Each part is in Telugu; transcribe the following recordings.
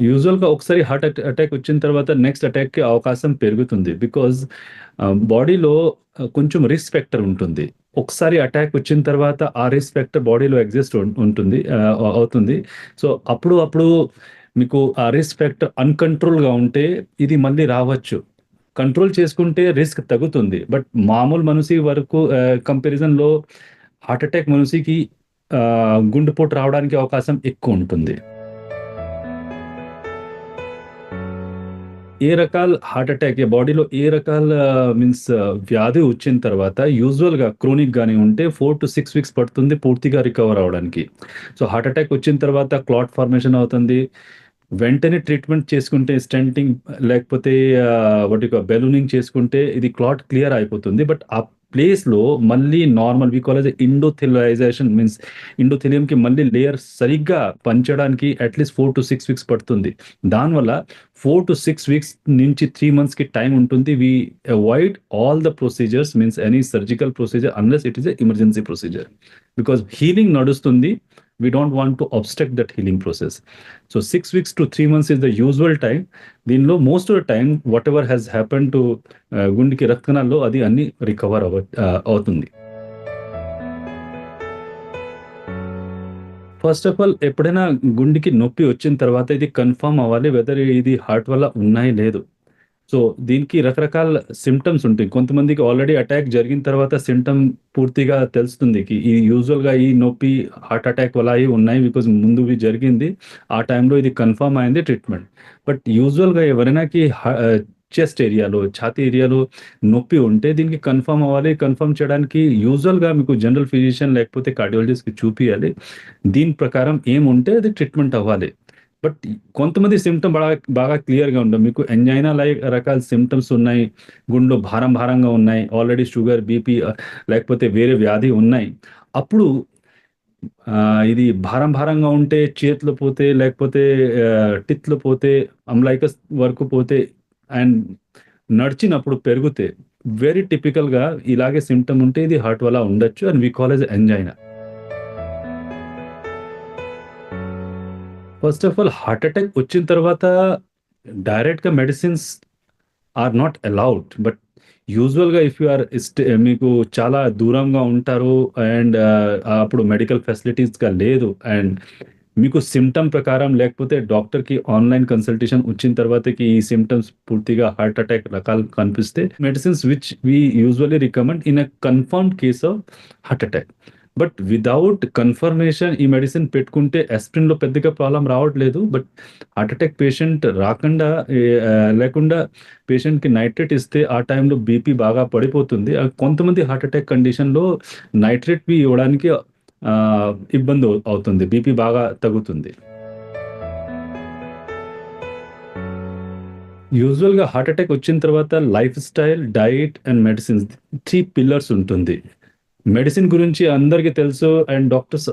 యూజువల్‌గా ఒకసారి హార్ట్ అట్ అటాక్ వచ్చిన తర్వాత నెక్స్ట్ అటాక్‌కి అవకాశం పెరుగుతుంది. బికాజ్ బాడీలో కొంచెం రిస్క్ ఫ్యాక్టర్ ఉంటుంది. ఒకసారి అటాక్ వచ్చిన తర్వాత ఆ రిస్క్ ఫ్యాక్టర్ బాడీలో ఎగ్జిస్ట్ ఉంటుంది. అవుతుంది. సో, అప్పుడు అప్పుడు మీకు ఆ రిస్క్ ఫ్యాక్టర్ అన్‌కంట్రోల్‌గా ఉంటే ఇది మళ్ళీ రావచ్చు. కంట్రోల్ చేసుకుంటే రిస్క్ తగ్గుతుంది. బట్ మామూలు మనిషి వరకు కంపారిజన్‌లో హార్ట్ అటాక్ మనిషికి గుండెపోటు రావడానికి అవకాశం ఎక్కువ ఉంటుంది ఏ రకాల హార్ట్ అటాక్ బాడీలో ఏ రకాల uh, మీన్స్ uh, వ్యాధి వచ్చిన తర్వాత యూజువల్‌గా క్రోనిక్ కానీ ఉంటే 4-6 వీక్స్ పడుతుంది పూర్తిగా రికవర్ అవడానికి సో, హార్ట్ అటాక్ వచ్చిన తర్వాత క్లాట్ ఫార్మేషన్ అవుతుంది. వెంటనే ట్రీట్మెంట్ చేసుకుంటే స్టెంటింగ్ లేకపోతే uh, వాటి బెలూనింగ్ చేసుకుంటే ఇది క్లాట్ క్లియర్ అయిపోతుంది. బట్ ప్లేస్‌లో మళ్ళీ normal we call endothelization means ఇండోథెలియంకి మళ్ళీ లేయర్ సరిగ్గా పంచడానికి అట్‌లీస్ట్ 4-6 వీక్స్ పడుతుంది. దానివల్ల 4-6 వీక్స్ నుంచి త్రీ మంత్స్‌కి టైం ఉంటుంది. We avoid all the procedures means any surgical procedure unless it is a emergency procedure. Because healing నడుస్తుంది. We don't want to obstruct that healing process. So, six weeks to three months is the usual time దీనిలో most of the time whatever has happen to గుండెకి రక్త కణాల్లో అది అన్ని రికవర్ అవ uh, అవుతుంది. ఫస్ట్ ఆఫ్ ఆల్ ఎప్పుడైనా గుండెకి నొప్పి వచ్చిన తర్వాత ఇది కన్ఫర్మ్ అవ్వాలి వెదర్ ఇది హార్ట్ వల్ల ఉన్నాయి లేదు. సో, దీనికి రకరకాల సిమ్టమ్స్ ఉంటాయి. కొంతమందికి ఆల్రెడీ అటాక్ జరిగిన తర్వాత సిమ్టమ్ పూర్తిగా తెలుస్తుంది. ఈ యూజువల్‌గా ఈ నొప్పి హార్ట్ అటాక్ వల్ల అవి ఉన్నాయి. బికాజ్ ముందు జరిగింది. ఆ టైంలో ఇది కన్ఫర్మ్ అయింది ట్రీట్మెంట్. బట్ యూజువల్‌గా ఎవరైనాకి చెస్ట్ ఏరియాలో, ఛాతీ ఏరియాలో నొప్పి ఉంటే దీనికి కన్ఫర్మ్ అవ్వాలి. కన్ఫర్మ్ చేయడానికి యూజువల్‌గా మీకు జనరల్ ఫిజిషియన్ లేకపోతే కార్డియాలజిస్ట్‌కి చూపించాలి దీని ప్రకారం ఏముంటే అది ట్రీట్మెంట్ అవ్వాలి. బట్ కొంతమంది సిమ్టమ్ బాగా బాగా క్లియర్‌గా ఉండవు. మీకు ఎంజైనా లైక్ రకాల సిమ్టమ్స్ ఉన్నాయి. గుండెలో భారం భారంగా ఉన్నాయి. ఆల్రెడీ షుగర్, బీపీ లేకపోతే వేరే వ్యాధి ఉన్నాయి. అప్పుడు ఇది భారం భారంగా ఉంటే చేతులు పోతే లేకపోతే టిత్లు పోతే అమ్లైకస్ వరకు పోతే అండ్ నడిచినప్పుడు పెరిగితే వెరీ టిపికల్‌గా ఇలాగే సిమ్టమ్ ఉంటే ఇది హార్ట్ వల్ల ఉండొచ్చు and we call as angina. First of all heart attack వచ్చిన తర్వాత డైరెక్ట్‌గా medicines are not allowed. But యూజువల్‌గా ఇఫ్ యూ ఆర్ మీకు చాలా దూరంగా ఉంటారు అండ్ uh, అప్పుడు మెడికల్ ఫెసిలిటీస్‌గా లేదు అండ్ మీకు సిమ్టమ్ ప్రకారం లేకపోతే డాక్టర్‌కి ఆన్‌లైన్ కన్సల్టేషన్ వచ్చిన తర్వాతకి ఈ సిమ్టమ్స్ పూర్తిగా హార్ట్ అటాక్ రకాలు కనిపిస్తే medicines which we usually recommend in a confirmed case of heart attack. But without confirmation ఈ మెడిసిన్ పెట్టుకుంటే ఆస్పిరిన్‌లో పెద్దగా ప్రాబ్లమ్ రావట్లేదు. బట్ హార్ట్ అటాక్ పేషెంట్ రాకుండా లేకుండా పేషెంట్‌కి నైట్రేట్ ఇస్తే ఆ టైంలో బీపీ బాగా పడిపోతుంది. కొంతమంది హార్ట్ అటాక్ కండిషన్‌లో నైట్రేట్‌వి ఇవ్వడానికి ఇబ్బంది అవుతుంది. బీపీ బాగా తగ్గుతుంది. యూజువల్‌గా హార్ట్ అటాక్ వచ్చిన తర్వాత lifestyle, diet and medicines three pillars ఉంటుంది. మెడిసిన్ గురించి అందరికీ తెలుసు అండ్ డాక్టర్స్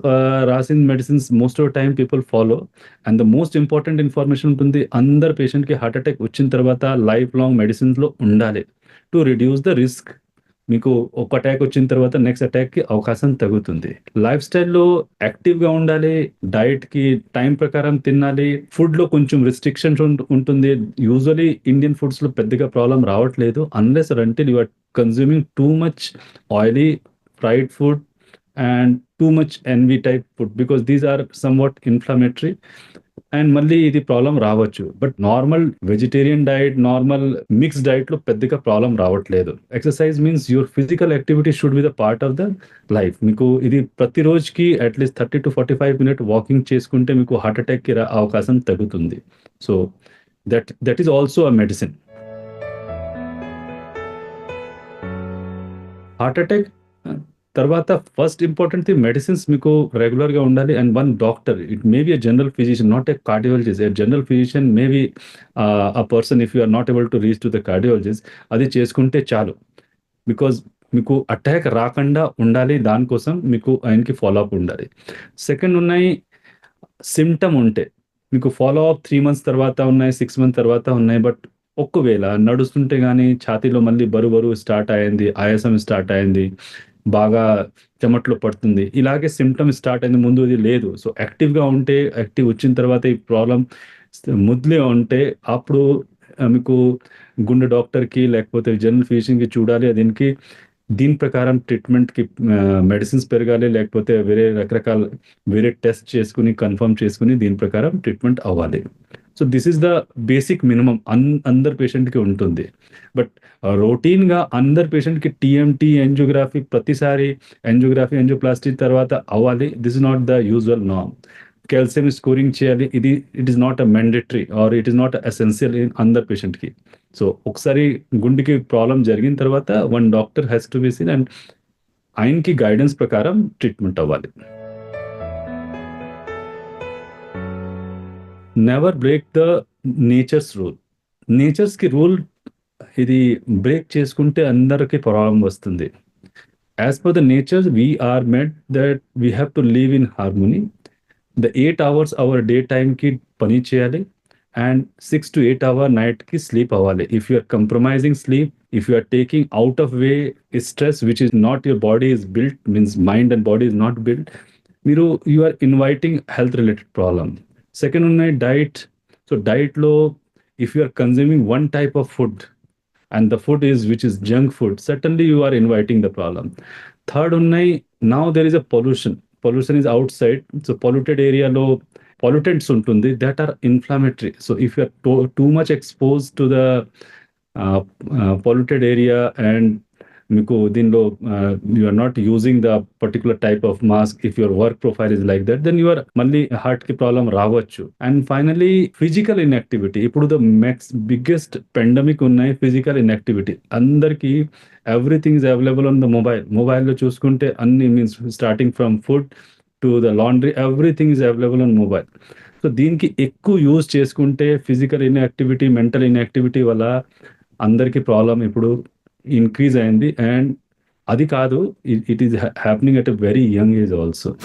రాసిన medicines most of time people follow. And the most important information ఉంటుంది. అందరు పేషెంట్‌కి హార్ట్ అటాక్ వచ్చిన తర్వాత లైఫ్ లాంగ్ మెడిసిన్స్‌లో ఉండాలి. To reduce the risk. మీకు ఒక అటాక్ వచ్చిన తర్వాత నెక్స్ట్ అటాక్‌కి అవకాశం తగ్గుతుంది. లైఫ్ స్టైల్‌లో యాక్టివ్‌గా ఉండాలి. డైట్‌కి టైం ప్రకారం తినాలి. ఫుడ్‌లో కొంచెం రిస్ట్రిక్షన్స్ ఉంటుంది. యూజువల్లీ ఇండియన్ ఫుడ్స్‌లో పెద్దగా ప్రాబ్లమ్ రావట్లేదు. Unless until you are consuming too much oily, fried food and too much NV type food. Because these are somewhat inflammatory and మళ్ళీ ఇది ప్రాబ్లం రావచ్చు. But normal vegetarian diet, normal mixed డైట్‌లో పెద్దగా ప్రాబ్లం రావట్లేదు. Exercise means your physical activity should be the part of the life. మీకు ఇది ప్రతి రోజుకి అట్‌లీస్ట్ 30-45 మినిట్ వాకింగ్ చేసుకుంటే మీకు హార్ట్ అటాక్‌కి ర అవకాశం తగ్గుతుంది. So, that that is also a medicine. Heart attack తర్వాత ఫస్ట్ ఇంపార్టెంట్ థింగ్ మెడిసిన్స్ మీకు రెగ్యులర్‌గా ఉండాలి and one doctor. It may be a general physician not a cardiologist. A general physician may be ఆ a person if you are not able to reach to the cardiologist అది చేసుకుంటే చాలు. బికాజ్ మీకు అటాక్ రాకుండా ఉండాలి. దానికోసం మీకు ఆయనకి ఫాలో అప్ ఉండాలి. సెకండ్ ఉన్నాయి సిమ్టమ్ ఉంటే మీకు ఫాలో అప్ త్రీ మంత్స్ తర్వాత ఉన్నాయి. సిక్స్ మంత్స్ తర్వాత ఉన్నాయి. బట్ ఒక్కవేళ నడుస్తుంటే కానీ ఛాతీలో మళ్ళీ బరువు బరువు స్టార్ట్ అయింది. ఆయాసం స్టార్ట్ అయింది. బాగా చెమట్లో పడుతుంది. ఇలాగే సిమ్టమ్ స్టార్ట్ అయింది. ముందు ఇది లేదు. సో, యాక్టివ్‌గా ఉంటే యాక్టివ్ వచ్చిన తర్వాత ఈ ప్రాబ్లం ముద్లే ఉంటే అప్పుడు మీకు గుండె డాక్టర్‌కి లేకపోతే జనరల్ ఫిజిషియన్‌కి చూడాలి. దీనికి దీని ప్రకారం ట్రీట్మెంట్‌కి మెడిసిన్స్ పెరగాలి. లేకపోతే వేరే రకరకాల వేరే టెస్ట్ చేసుకొని, కన్ఫర్మ్ చేసుకుని దీని ప్రకారం ట్రీట్మెంట్ అవ్వాలి. So, this is the basic minimum అన్ అందరి పేషెంట్‌కి ఉంటుంది. బట్ రొటీన్‌గా అందరి పేషెంట్‌కి టీఎంటీ, ఎంజియోగ్రఫీ ప్రతిసారి ఎంజియోగ్రఫీ ఎంజియోప్లాస్టిక్ తర్వాత అవ్వాలి. This is not the usual norm. Calcium scoring చేయాలి. ఇది it is not a mandatory or it is not essential in అందర్ పేషెంట్‌కి. సో, ఒకసారి గుండెకి ప్రాబ్లమ్ జరిగిన తర్వాత one doctor has to be seen and ఆయనకి గైడెన్స్ ప్రకారం ట్రీట్మెంట్ అవ్వాలి. Never break the nature's rule. నేచర్స్‌కి rule ఇది బ్రేక్ చేసుకుంటే అందరికి ప్రాబ్లమ్ వస్తుంది. As per the nature we are made that we have to live in harmony the eight hours our day టైంకి పని చేయాలి. అండ్ 6-8 అవర్ నైట్‌కి స్లీప్ అవ్వాలి. If you're compromising sleep, if you are taking out of way stress which is not your body is built means mind and body is not built. మీరు you are inviting health related problem. Second one, diet. So diet low, if you are consuming one type of food and the food is which is junk food, certainly you are inviting the problem. Third one, now there is a pollution. Pollution is outside. So polluted area low, pollutants untundi that are inflammatory. So if you are too much exposed to the uh, uh, polluted area and మీకు దీనిలో you are not using the particular type of mask if your work profile is like that then you మళ్ళీ హార్ట్కి ప్రాబ్లం రావచ్చు. And finally physical inactivity. ఇప్పుడు ద మెక్స్ బిగ్గెస్ట్ పెండమిక్ ఉన్నాయి ఫిజికల్ ఇన్‌యాక్టివిటీ. అందరికీ everything is available on the mobile. మొబైల్‌లో చూసుకుంటే అన్ని means starting from food to the laundry everything is available on mobile. So, దీనికి ఎక్కువ యూజ్ చేసుకుంటే ఫిజికల్ ఇన్‌యాక్టివిటీ, మెంటల్ ఇన్‌యాక్టివిటీ వల్ల అందరికీ ప్రాబ్లమ్ ఇప్పుడు ఇంక్రీజ్ అయింది. అండ్ అది కాదు it is happening at a very young age also.